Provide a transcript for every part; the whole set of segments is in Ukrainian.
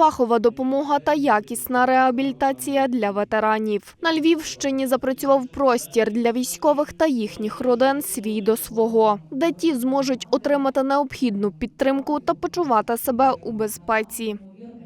фахова допомога та якісна реабілітація для ветеранів. На Львівщині запрацював простір для військових та їхніх родин свій до свого, де ті зможуть отримати необхідну підтримку та почувати себе у безпеці.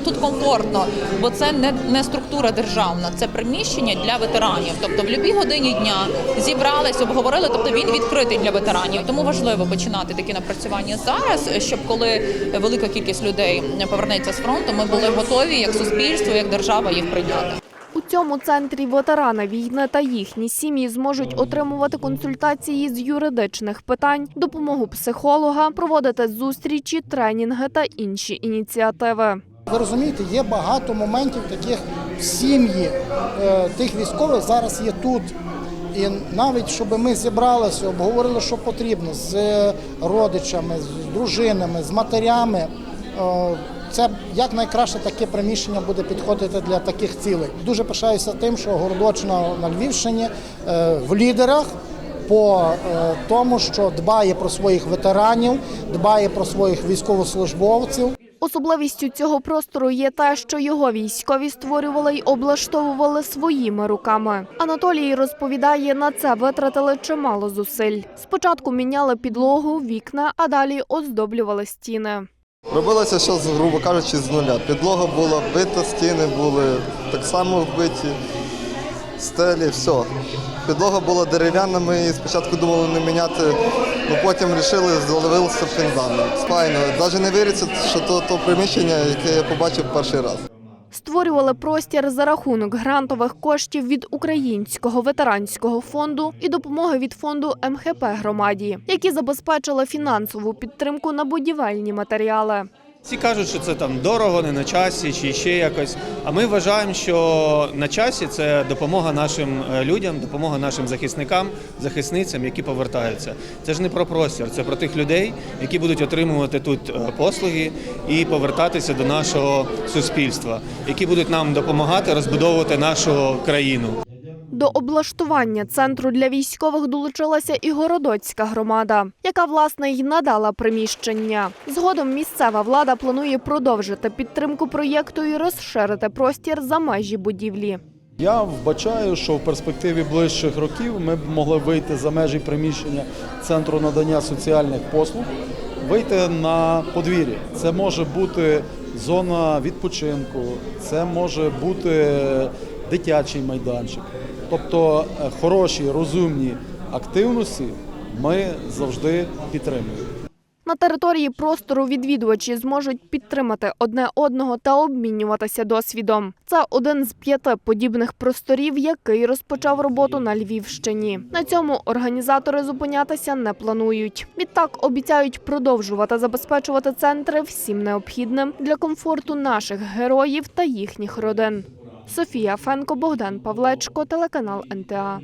Тут комфортно, бо це не, не структура державна, це приміщення для ветеранів. Тобто в будь-якій годині дня зібрались, обговорили. Тобто він відкритий для ветеранів. Тому важливо починати такі напрацювання зараз, щоб коли велика кількість людей повернеться з фронту, ми були готові як суспільство, як держава їх прийняти. У цьому центрі ветерани війни та їхні сім'ї зможуть отримувати консультації з юридичних питань, допомогу психолога, проводити зустрічі, тренінги та інші ініціативи. Ви розумієте, є багато моментів таких сім'ї е, тих військових зараз є тут. І навіть щоб ми зібралися, обговорили, що потрібно з родичами, з дружинами, з матерями. е, Це як найкраще таке приміщення буде підходити для таких цілей. Дуже пишаюся тим, що Городочина на Львівщині е, в лідерах по тому, що дбає про своїх ветеранів, дбає про своїх військовослужбовців. Особливістю цього простору є те, що його військові створювали й облаштовували своїми руками. Анатолій розповідає, на це витратили чимало зусиль. Спочатку міняли підлогу, вікна, а далі оздоблювали стіни. Робилося все, грубо кажучи, з нуля. Підлога була вбита, стіни були так само вбиті, стелі, все. Підлога була дерев'яна, ми спочатку думали не міняти, але потім вирішили, заловилися фундамент. Спайно. Навіть не віриться, що то, то приміщення, яке я побачив перший раз. Створювали простір за рахунок грантових коштів від Українського ветеранського фонду і допомоги від фонду МХП громаді, які забезпечили фінансову підтримку на будівельні матеріали. Всі кажуть, що це там дорого, не на часі чи ще якось. А ми вважаємо, що на часі це допомога нашим е, людям, допомога нашим захисникам, захисницям, які повертаються. Це ж не про простір, це про тих людей, які будуть отримувати тут е, послуги і повертатися до нашого суспільства, які будуть нам допомагати розбудовувати нашу країну. До облаштування центру для військових долучилася і городоцька громада, яка власне й надала приміщення. Згодом місцева влада планує продовжити підтримку проєкту і розширити простір за межі будівлі. Я вбачаю, що в перспективі ближчих років ми б могли вийти за межі приміщення центру надання соціальних послуг, вийти на подвір'я. Це може бути зона відпочинку, це може бути дитячий майданчик. Тобто е, хороші, розумні активності ми завжди підтримуємо. На території простору відвідувачі зможуть підтримати одне одного та обмінюватися досвідом. Це один з п'яти подібних просторів, який розпочав роботу на Львівщині. На цьому організатори зупинятися не планують. Відтак обіцяють продовжувати забезпечувати центри всім необхідним для комфорту наших героїв та їхніх родин. Софія Фенко, Богдан Павлечко, телеканал НТА.